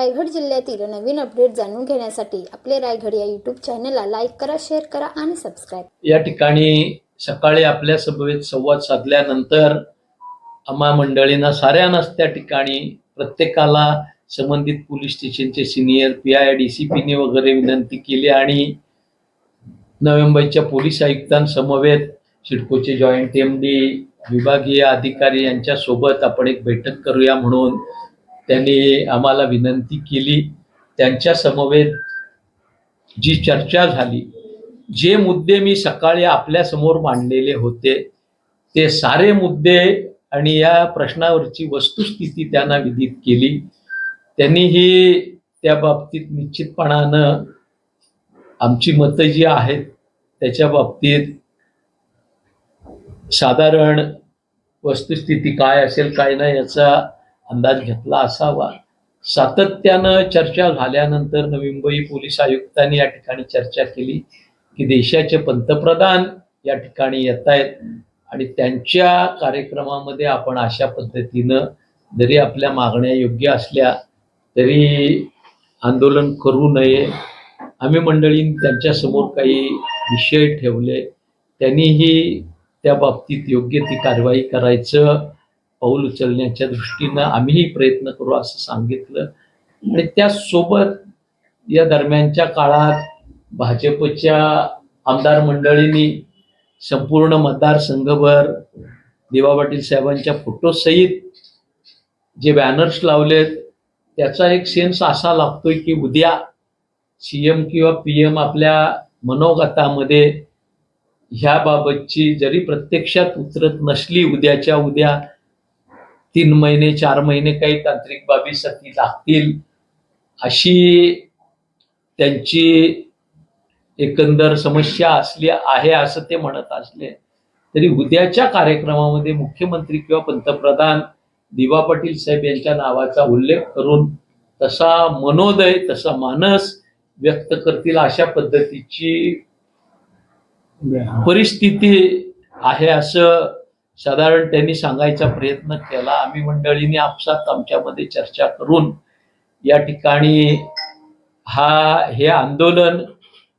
रायगड जिल्ह्यातील नवीन अपडेट जाणून घेण्यासाठी आपले रायगड या यूट्यूब चॅनलला लाईक करा शेअर करा आणि सबस्क्राईब या ठिकाणी सकाळी आपल्या सभेत संवाद साधल्यानंतर आम्हा मंडळींना साऱ्यांनाच त्या ठिकाणी प्रत्येकाला संबंधित पोलीस स्टेशनचे senior P I D C पीने वगैरे विनंती केली आणि नवी मुंबईच्या पोलीस आयुक्तांसमवेत सिडकोचे जॉईंट एम डी विभागीय अधिकारी यांच्यासोबत आपण एक बैठक करूया म्हणून त्यांनी आम्हाला विनंती केली. त्यांच्या समवेत जी चर्चा झाली जे मुद्दे मी सकाळी आपल्यासमोर मांडलेले होते ते सारे मुद्दे आणि या प्रश्नावरची वस्तुस्थिती त्यांना विदित केली. त्यांनीही त्या बाबतीत निश्चितपणानं आमची मतं जी आहेत त्याच्या बाबतीत साधारण वस्तुस्थिती काय असेल काय नाही याचा अंदाज घेतला असावा. सातत्यानं चर्चा झाल्यानंतर नवी मुंबई पोलीस आयुक्तांनी या ठिकाणी चर्चा केली की देशाचे पंतप्रधान या ठिकाणी येत आहेत आणि त्यांच्या कार्यक्रमामध्ये आपण अशा पद्धतीनं जरी आपल्या मागण्या योग्य असल्या तरी आंदोलन करू नये. आम्ही मंडळी त्यांच्यासमोर काही विषय ठेवले. त्यांनीही त्या बाबतीत योग्य ती कारवाई करायचं पाऊल उचलण्याच्या दृष्टीनं आम्हीही प्रयत्न करू असं सांगितलं. आणि त्यासोबत या दरम्यानच्या काळात भाजपच्या आमदार मंडळींनी संपूर्ण मतदारसंघभर दिवा पाटील साहेबांच्या फोटोसहित जे बॅनर्स लावलेत त्याचा एक सेन्स असा लागतोय की उद्या सी एम किंवा पी एम आपल्या मनोगतामध्ये ह्याबाबतची जरी प्रत्यक्षात उतरत नसली उद्याच्या उद्या तीन महिने चार महिने काही तांत्रिक बाबीसाठी लागतील अशी त्यांची एकंदर समस्या असली आहे असं ते म्हणत असले तरी उद्याच्या कार्यक्रमामध्ये मुख्यमंत्री किंवा पंतप्रधान दिवा पाटील साहेब यांच्या नावाचा उल्लेख करून तसा मनोदय तसा मानस व्यक्त करतील अशा पद्धतीची परिस्थिती आहे असं साधारण त्यांनी सांगायचा प्रयत्न केला. आम्ही मंडळींनी आपसात आमच्यामध्ये चर्चा करून या ठिकाणी हा हे आंदोलन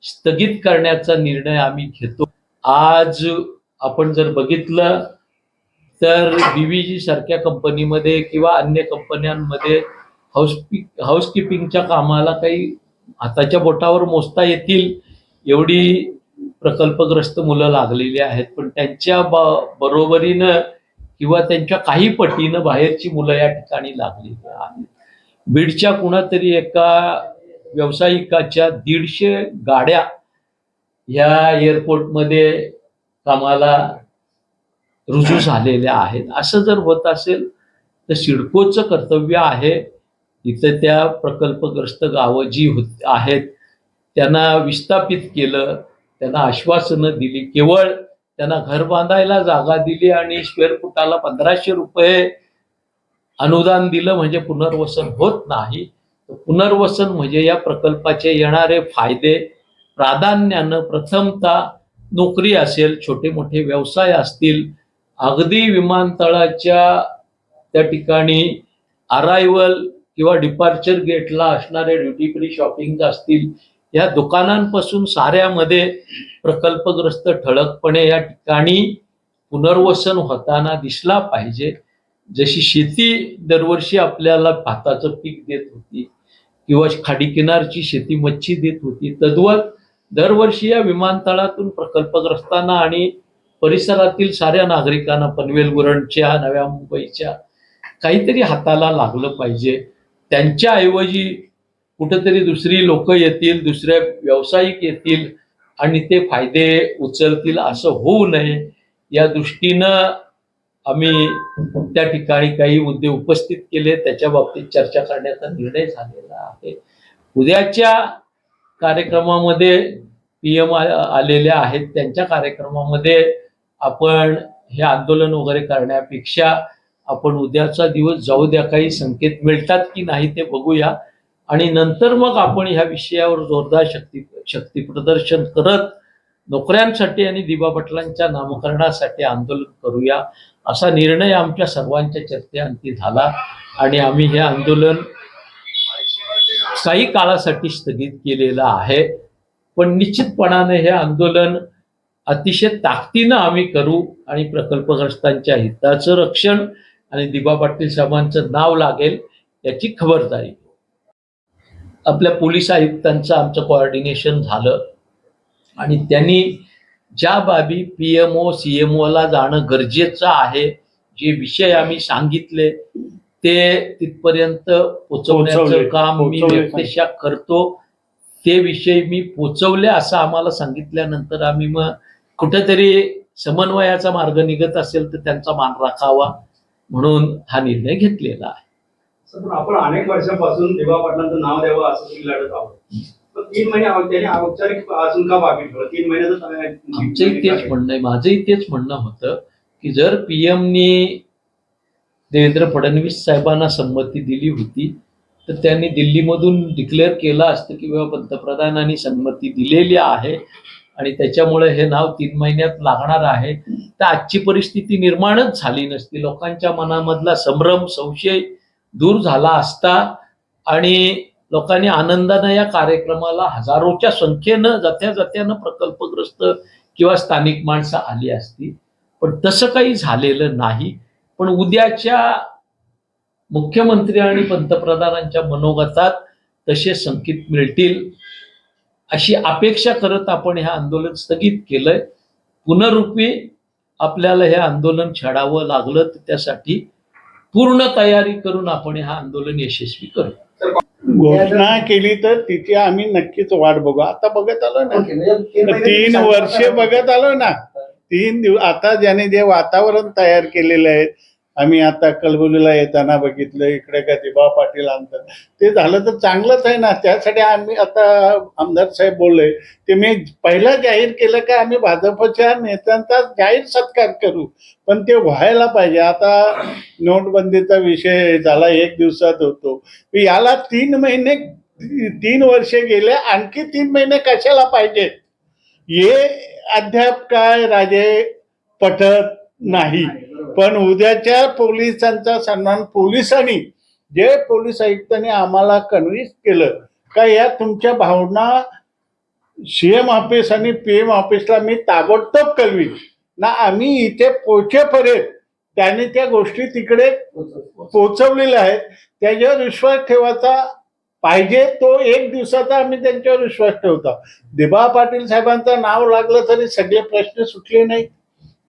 स्थगित करण्याचा निर्णय आम्ही घेतो. आज आपण जर बघितलं तर बीव्हीजी सारख्या कंपनीमध्ये किंवा अन्य कंपन्यांमध्ये हाऊस हाऊसकीपिंगच्या कामाला काही हाताच्या बोटावर मोजता येतील एवढी प्रकल्पग्रस्त मुलं लागलेली आहेत पण त्यांच्या ब बरोबरीनं किंवा त्यांच्या काही पटीनं बाहेरची मुलं या ठिकाणी लागलेली आहेत. बीडच्या कुणातरी एका व्यावसायिकाच्या दीडशे गाड्या या एअरपोर्टमध्ये कामाला रुजू झालेल्या आहेत. असं जर होत असेल तर सिडकोचं कर्तव्य आहे इथं त्या प्रकल्पग्रस्त गावं जी होत आहेत त्यांना विस्थापित केलं त्यांना आश्वासनं दिली. केवळ त्यांना घर बांधायला जागा दिली आणि स्क्वेअर फुटाला पंधराशे रुपये अनुदान दिलं म्हणजे पुनर्वसन होत नाही. पुनर्वसन म्हणजे या प्रकल्पाचे येणारे फायदे. प्राधान्यानं प्रथमता नोकरी असेल छोटे मोठे व्यवसाय असतील अगदी विमानतळाच्या त्या ठिकाणी अरायवल किंवा डिपार्चर गेटला असणारे ड्युटी फ्री शॉपिंग असतील या दुकानांपासून साऱ्यामध्ये प्रकल्पग्रस्त ठळकपणे या ठिकाणी पुनर्वसन होताना दिसला पाहिजे. जशी शेती दरवर्षी आपल्याला भाताचं पीक देत होती किंवा खाडीकिनारची शेती मच्छी देत होती तद्वत दरवर्षी या विमानतळातून प्रकल्पग्रस्तांना आणि परिसरातील साऱ्या नागरिकांना पनवेल गुरणच्या नव्या मुंबईच्या काहीतरी हाताला लागलं पाहिजे. त्यांच्याऐवजी कुठंतरी दुसरी लोक येतील दुसरे व्यावसायिक येतील आणि ते फायदे उचलतील असं होऊ नये. या दृष्टीनं आम्ही त्या ठिकाणी काही मुद्दे उपस्थित केले. त्याच्या बाबतीत चर्चा करण्याचा निर्णय झालेला आहे. उद्याच्या कार्यक्रमामध्ये पी एम आलेल्या आहेत. त्यांच्या कार्यक्रमामध्ये आपण हे आंदोलन वगैरे करण्यापेक्षा आपण उद्याचा दिवस जाऊ द्या. काही संकेत मिळतात की नाही ते बघूया. आणि नंतर मग आपण ह्या विषयावर जोरदार शक्ती शक्ती प्रदर्शन करत नोकऱ्यांसाठी आणि दिबा पाटलांच्या नामकरणासाठी आंदोलन करूया असा निर्णय आमच्या सर्वांच्या चर्चेअंती झाला आणि आम्ही हे आंदोलन काही काळासाठी स्थगित केलेलं आहे. पण निश्चितपणाने हे आंदोलन अतिशय ताकदीनं आम्ही करू आणि प्रकल्पग्रस्तांच्या हिताचं रक्षण आणि दिबा पाटील साहेबांचं नाव लागेल याची खबरदारी. आपल्या पोलीस आयुक्तांचं आमचं कोऑर्डिनेशन झालं आणि त्यांनी ज्या बाबी P M O C M ओला जाणं गरजेचं आहे जे विषय आम्ही सांगितले ते तिथपर्यंत पोचवण्याचं. काम मी. व्यक्तिशा करतो ते विषय मी पोचवले असं आम्हाला सांगितल्यानंतर आम्ही मग कुठेतरी समन्वयाचा मार्ग निघत असेल तर त्यांचा मान राखावा म्हणून हा निर्णय घेतलेला आहे आपण अनेक वर्षापासून दिवा पाटलांचं नाव द्यावं असं तुम्ही लढत आहोत. तीन महिने त्यांनी औपचारिक अजून का बाकी ठेवलं? तीन महिन्याचं आमचंही तेच म्हणणं आहे. माझंही तेच म्हणणं होतं की जर पीएमनी देवेंद्र फडणवीस साहेबांना संमती दिली होती तर त्यांनी दिल्लीमधून डिक्लेअर केलं असतं की बाबा पंतप्रधानांनी संमती दिलेली आहे आणि त्याच्यामुळे हे नाव तीन महिन्यात लागणार आहे. तर आजची परिस्थिती निर्माणच झाली नसती. लोकांच्या मनामधला संभ्रम संशय दूर झाला असता आणि लोकांनी आनंदानं या कार्यक्रमाला हजारोच्या संख्येनं जात्या जात्यानं प्रकल्पग्रस्त किंवा स्थानिक माणसं आली असती. पण तसं काही झालेलं नाही. पण उद्याच्या मुख्यमंत्री आणि पंतप्रधानांच्या मनोगतात तसे संकेत मिळतील अशी अपेक्षा करत आपण हे आंदोलन स्थगित केलंय. पुनरुपी आपल्याला हे आंदोलन छेडावं लागलं तर त्यासाठी पूर्ण तयारी करून आपण हे आंदोलन यशस्वी करू. घोषणा केली तर तिची आम्ही नक्कीच वाट बघू. आता बघत आलो ना. म्हणजे तीन वर्षे बघत आलो ना. तीन दिवस आता ज्याने जे वातावरण तयार केलेलं आहे आम्ही आता कलबुलीला येताना बघितलं इकडे दिबा पाटील आमदार ते झालं तर चांगलंच आहे ना. त्यासाठी आम्ही आता आमदार साहेब बोलले ते मी पहिला जाहीर केलं का आम्ही भाजपच्या नेत्यांचा जाहीर सत्कार करू. पण ते व्हायला पाहिजे. आता नोटबंदीचा विषय झाला एक दिवसात होतो. याला तीन महिने तीन वर्षे गेले आणखी तीन महिने कशाला पाहिजे? हे अद्याप काय राजे पटत नाही. पण उद्याच्या पोलिसांचा सन्मान पोलिसांनी जे पोलीस आयुक्तांनी आम्हाला कन्व्हिन्स केलं का या तुमच्या भावना सीएम ऑफिस आणि पी एम ऑफिसला मी ताबडतोब कळवी ना आम्ही इथे पोचेपर्यंत त्याने त्या गोष्टी तिकडे पोचवलेल्या आहेत. त्याच्यावर विश्वास ठेवायचा पाहिजे तो एक दिवसाचा आम्ही त्यांच्यावर विश्वास ठेवतो. दिबा पाटील साहेबांचं नाव लागलं तरी सगळे प्रश्न सुटले नाहीत.